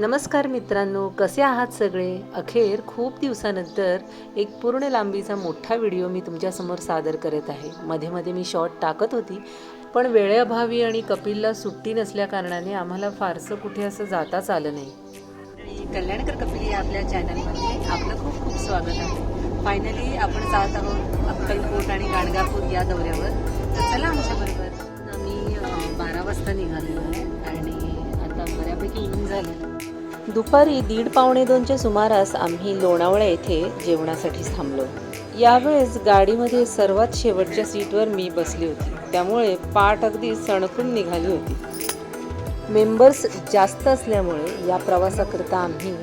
नमस्कार मित्रांनो कसे आहात सगळे? अखेर खूप दिवसानंतर एक पूर्ण लांबीचा मोठा व्हिडिओ मी तुमच्यासमोर सादर करत आहे. मध्ये मध्ये मी शॉर्ट टाकत होती पण वेळेअभावी आणि कपिलला सुट्टी नसल्याकारणाने आम्हाला फारसं कुठे असं जाताच आलं नाही. आणि कल्याणकर कपिल या आपल्या चॅनलमध्ये आपलं खूप खूप स्वागत आहे. फायनली आपण जात आहोत अक्कलकोट आणि गाणगापूर या दौऱ्यावर. तर चला आमच्याबरोबर आम्ही बारा वाजता निघालेलो आहे आणि आता बऱ्यापैकी ऊन झालं दुपारी दीड पावणे दोनच्या सुमारास आम्ही लोणावळा येथे जेवणासाठी थांबलो. यावेळेस गाडीमध्ये सर्वात शेवटच्या सीटवर मी बसली होती. त्यामुळे पाठ अगदी सणकून निघाली होती. मेंबर्स जास्त असल्यामुळे या प्रवासाकरता आम्ही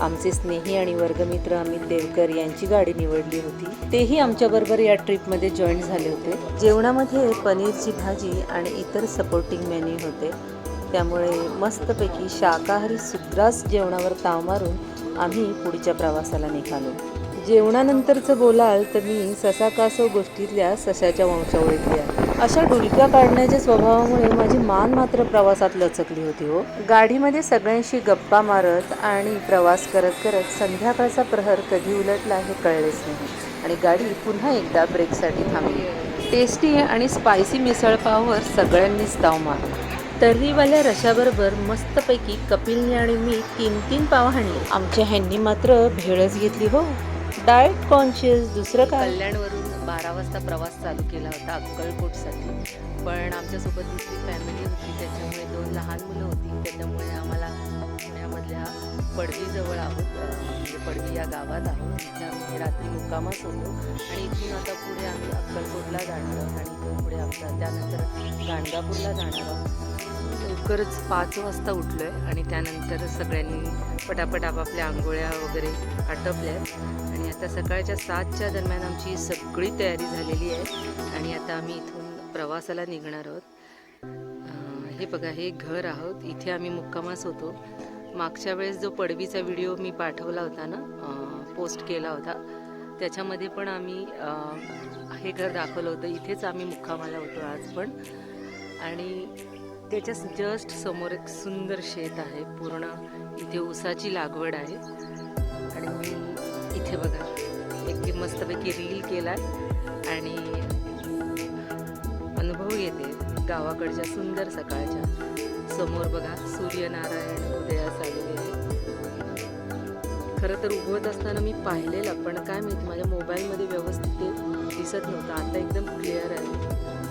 आमचे स्नेही आणि वर्गमित्र अमित देवकर यांची गाडी निवडली होती. तेही आमच्याबरोबर या ट्रिपमध्ये जॉईन झाले होते. जेवणामध्ये पनीरची भाजी आणि इतर सपोर्टिंग मेन्यू होते. त्यामुळे मस्तपैकी शाकाहारी सुद्रास जेवणावर ताव मारून आम्ही पुढच्या प्रवासाला निघालो. जेवणानंतरचं बोलाल तर मी ससा कासव गोष्टीतल्या सशाच्या वंशावळीतली आहे अशा डुलक्या काढण्याच्या स्वभावामुळे माझी मान मात्र प्रवासात लचकली होती हो. गाडीमध्ये सगळ्यांशी गप्पा मारत आणि प्रवास करत करत संध्याकाळचा प्रहर कधी उलटला हे कळलेच नाही आणि गाडी पुन्हा एकदा ब्रेकसाठी थांबली. टेस्टी आणि स्पायसी मिसळपाववर सगळ्यांनीच ताव मारला. तर्रीवाल्या रशाबरोबर मस्तपैकी कपिलने आणि मी तीन तीन पाव हाणले. आमच्या ह्यांनी मात्र भेळच घेतली हो. डाएट कॉन्शियस दुसरं काय? कल्याणवरून बारा वाजता प्रवास चालू केला होता अक्कलकोटसाठी. पण आमच्यासोबत दुसरी फॅमिली होती त्याच्यामुळे दोन लहान मुलं होती त्याच्यामुळे आम्हाला पुण्यामधल्या पडवीजवळ आहोत. म्हणजे पडवी या गावात आहोत तिथे आम्ही रात्री मुक्कामास होतो. आणि इथून आता पुढे आम्ही अक्कलकोटला जाणार आहोत. आणि इथून पुढे आमचा त्यानंतर गाणगापूरला जाणार आहोत. लवकरच पाच वाजता उठलो आहे आणि त्यानंतर सगळ्यांनी पटापट आपापल्या आंघोळ्या वगैरे आटपल्या. आणि आता सकाळच्या सातच्या दरम्यान आमची सगळी तयारी झालेली आहे आणि आता आम्ही इथून प्रवासाला निघणार आहोत. हे बघा हे घर आहोत. इथे आम्ही मुक्कामास होतो. मागच्या वेळेस जो पडवीचा व्हिडिओ मी पाठवला होता ना पोस्ट केला होता त्याच्यामध्ये पण आम्ही हे घर दाखवलं होतं. इथेच आम्ही मुक्कामाला होतो आज पण. आणि त्याच्या जस्ट समोर एक सुंदर शेत आहे. पूर्ण इथे ऊसाची लागवड आहे. आणि मी इथे बघा एक मस्तपैकी रील केला आणि अनुभव येते गावाकडच्या सुंदर सकाळच्या. समोर बघा सूर्यनारायण उदयास आलेले आहे खरं तर उगवत असताना मी पाहिलेलं पण काय माहिती माझ्या मोबाईलमध्ये व्यवस्थित ते दिसत नव्हतं. आता एकदम क्लिअर आहे.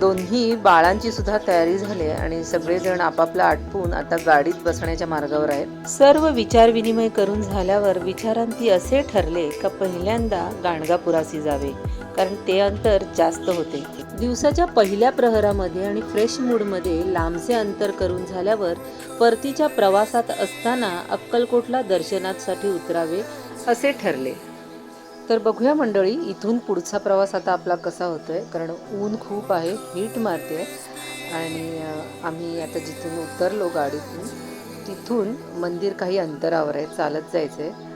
दोन्ही बाळांची सुद्धा तयारी झाली आणि सगळेजण आपापला आटपून आता गाडीत बसण्याच्या मार्गावर आहेत. सर्व विचार विनिमय करून झाल्यावर विचारांती असे ठरले का पहिल्यांदा गाणगापुरासी जावे कारण ते अंतर जास्त होते. दिवसाच्या पहिल्या प्रहरामध्ये आणि फ्रेश मूडमध्ये लांबचे अंतर करून झाल्यावर परतीच्या प्रवासात असताना अक्कलकोटला दर्शनासाठी उतरावे असे ठरले. तर बघूया मंडळी इथून पुढचा प्रवास आता आपला कसा होतोय. कारण ऊन खूप आहे हीट मारते आणि आम्ही आता जिथून उतरलो गाडीतून तिथून मंदिर काही अंतरावर आहे चालत जायचं आहे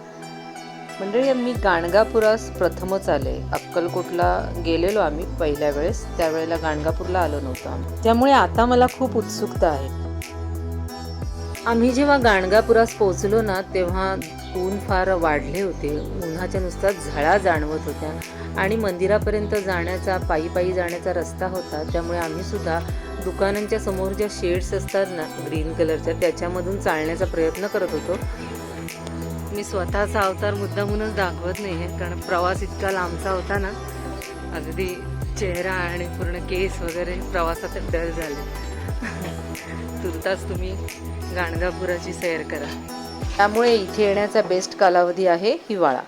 मंडळी मी गाणगापुरास प्रथमच आले. अक्कलकोटला गेलेलो आम्ही पहिल्या वेळेस. त्यावेळेला गाणगापूरला आलो नव्हतो आम्ही. त्यामुळे आता मला खूप उत्सुकता आहे. आम्ही जेव्हा गाणगापुरास पोहोचलो ना तेव्हा ऊन फार वाढले होते. उन्हाच्या नुसत्या झळा जाणवत होत्या. आणि मंदिरापर्यंत जाण्याचा पायी पायी जाण्याचा रस्ता होता. त्यामुळे आम्ही सुद्धा दुकानांच्या समोर ज्या शेड्स असतात ना ग्रीन कलरच्या त्याच्यामधून चालण्याचा प्रयत्न करत होतो. मी स्वतःचा अवतार मुद्दामूनच दाखवत नाही आहे कारण प्रवास इतका लांबचा होता ना अगदी चेहरा आणि पूर्ण केस वगैरे प्रवासात डर झाले. तुर्तास तुम्ही गाणगापुराची सैर करा. त्यामुळे इथे येण्याचा बेस्ट कालावधी आहे हिवाळा.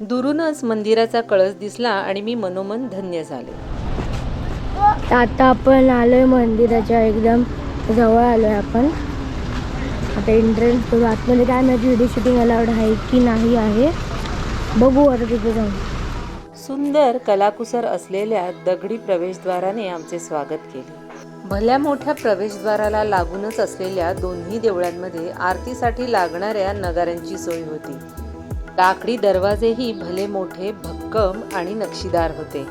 दुरूनच मंदिराचा कळस दिसला आणि मी मनोमन धन्य झाले. आता आपण आलोय मंदिराच्या एकदम जवळ आलोय आपण. आता एंट्रन्स करू आतमध्ये काय माहिती व्हिडिओ शूटिंग अलाउड आहे की नाही आहे. बघू आता तिथे जाऊन. सुंदर कलाकुसर असलेल्या दगडी प्रवेशद्वाराने आमचे स्वागत केले. भल्या मोठ्या प्रवेशद्वाराला लागूनच असलेल्या दोन्ही देवळांमध्ये आरतीसाठी लागणाऱ्या नगाऱ्यांची सोय होती. लाकडी दरवाजेही भले मोठे भक्कम आणि नक्षीदार होते.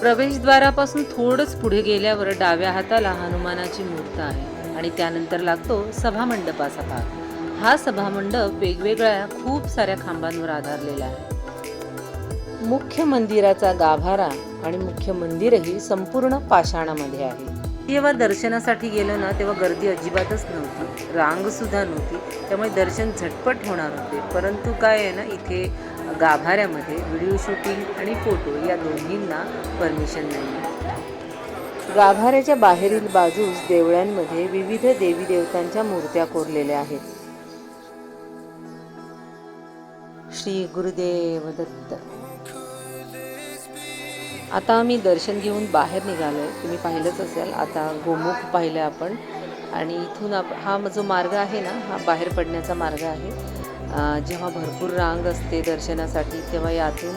प्रवेशद्वारापासून थोडंच पुढे गेल्यावर डाव्या हाताला हनुमानाची मूर्त आहे आणि त्यानंतर लागतो सभामंडपाचा भाग. हा सभामंडप वेगवेगळ्या खूप साऱ्या खांबांवर आधारलेला आहे. मुख्य मंदिराचा गाभारा आणि मुख्य मंदिरही संपूर्ण पाषाणामध्ये आहे. जेव्हा दर्शनासाठी गेलो ना तेव्हा गर्दी अजिबातच नव्हती. रांगसुद्धा नव्हती. त्यामुळे दर्शन झटपट होणार होते. परंतु काय आहे ना इथे गाभाऱ्यामध्ये व्हिडिओ शूटिंग आणि फोटो या दोन्हींना परमिशन नाही गाभाऱ्याच्या बाहेरील बाजूस देवळांमध्ये विविध देवी देवतांच्या मूर्त्या कोरलेल्या आहेत. श्री गुरुदेव दत्त आता आम्ही दर्शन घेऊन बाहेर निघालो आहे तुम्ही पाहिलंच असेल. आता गोमुख पाहिलं आपण. आणि इथून आप हा जो मार्ग आहे ना हा बाहेर पडण्याचा मार्ग आहे. जेव्हा भरपूर रांग असते दर्शनासाठी तेव्हा यातून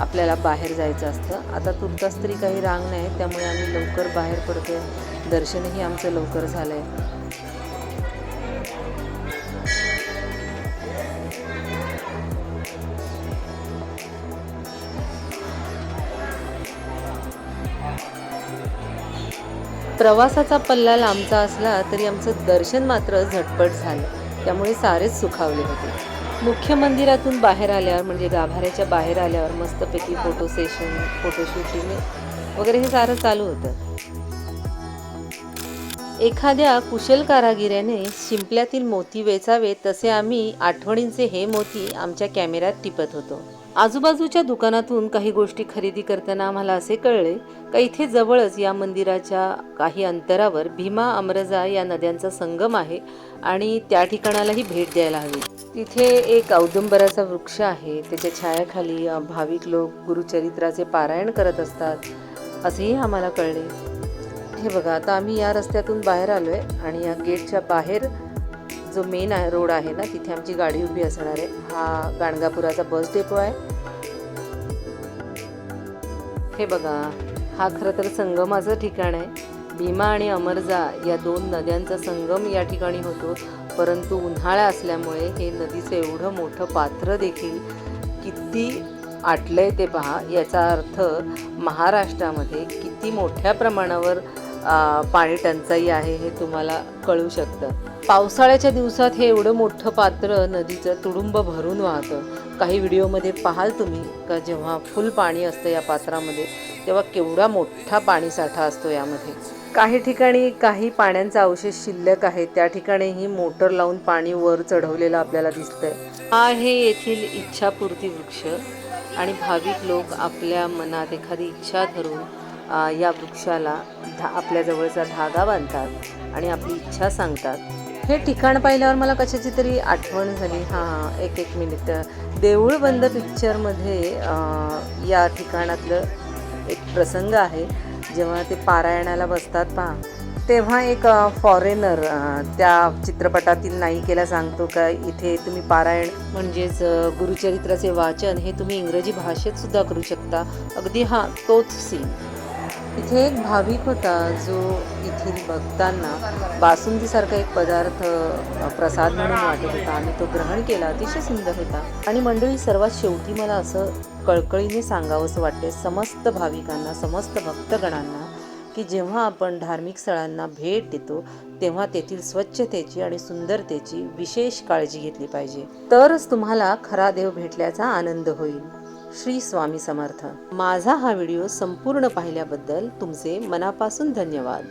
आपल्याला बाहेर जायचं असतं. आता तुर्तास तरी काही रांग नाही त्यामुळे आम्ही लवकर बाहेर पडतो दर्शनही आमचं लवकर झालं आहे प्रवासाचा पल्ला लांबचा असला तरी आमचं दर्शन मात्र झटपट झालं. त्यामुळे सारेच सुखावले होते. मुख्य मंदिरातून बाहेर आल्यावर म्हणजे गाभाऱ्याच्या बाहेर आल्यावर मस्तपैकी फोटो सेशन फोटोशूटिंग वगैरे हे सारं चालू होतं. एखाद्या कुशल कारागिराने शिंपल्यातील मोती वेचावे तसे आम्ही आठवणींचे हे मोती आमच्या कॅमेऱ्यात टिपत होतो. आजूबाजूच्या दुकानातून काही गोष्टी खरेदी करताना आम्हाला असे कळले का इथे जवळच या मंदिराच्या काही अंतरावर भीमा अमरजा या नद्यांचा संगम आहे आणि त्या ठिकाणालाही भेट द्यायला हवी. तिथे एक औदुंबराचा वृक्ष आहे. त्याच्या छायाखाली भाविक लोक गुरुचरित्राचे पारायण करत असतात असेही आम्हाला कळले. हे बघा आता आम्ही या रस्त्यातून बाहेर आलो आहे आणि या गेटच्या बाहेर जो मेन आहे रोड आहे ना तिथे आमची गाडी उभी असणार आहे. हा गाणगापुराचा बस डेपो आहे. हे बघा हा खरं तर संगमाचं ठिकाण आहे. भीमा आणि अमरजा या दोन नद्यांचा संगम या ठिकाणी होतो. परंतु उन्हाळा असल्यामुळे हे नदीचं एवढं मोठं पात्र देखील किती आटलं आहे ते पहा. याचा अर्थ महाराष्ट्रामध्ये किती मोठ्या प्रमाणावर पाणी टंचाई आहे हे तुम्हाला कळू शकतं. पावसाळ्याच्या दिवसात हे एवढं मोठं पात्र नदीचं तुडुंब भरून वाहतं. काही व्हिडिओमध्ये पाहाल तुम्ही का जेव्हा फुल पाणी असतं या पात्रामध्ये तेव्हा केवढा मोठा पाणीसाठा असतो यामध्ये. काही ठिकाणी काही पाण्याचा अवशेष शिल्लक आहे त्या ठिकाणीही मोटर लावून पाणी वर चढवलेलं आपल्याला दिसतंय. हा आहे येथील इच्छापूर्ती वृक्ष आणि भाविक लोक आपल्या मनात एखादी इच्छा धरून या वृक्षाला धा आपल्याजवळचा धागा बांधतात आणि आपली इच्छा सांगतात. हे ठिकाण पाहिल्यावर मला कशाची तरी आठवण झाली. हां एक एक मिनिट. देऊळ बंद पिक्चरमध्ये या ठिकाणातलं एक प्रसंग आहे. जेव्हा ते पारायणाला बसतात पहा. तेव्हा एक फॉरेनर त्या चित्रपटातील नायिकेला सांगतो का इथे तुम्ही पारायण म्हणजेच गुरुचरित्राचे वाचन हे तुम्ही इंग्रजी भाषेत सुद्धा करू शकता. अगदी हा तोच सीन इथे एक भाविक होता जो येथील भक्तांना बासुंदीसारखा एक पदार्थ प्रसाद म्हणून वाटत होता. आणि तो ग्रहण केला. अतिशय सुंदर होता. आणि मंडळी सर्वात शेवटी मला असं कळकळीने सांगावंसं वाटते समस्त भाविकांना समस्त भक्तगणांना की जेव्हा आपण धार्मिक स्थळांना भेट देतो तेव्हा तेथील स्वच्छतेची आणि सुंदरतेची विशेष काळजी घेतली पाहिजे. तरच तुम्हाला खरा देव भेटल्याचा आनंद होईल. श्री स्वामी समर्थ. माझा हा व्हिडिओ संपूर्ण पाहिल्याबद्दल तुमचे मनापासून धन्यवाद.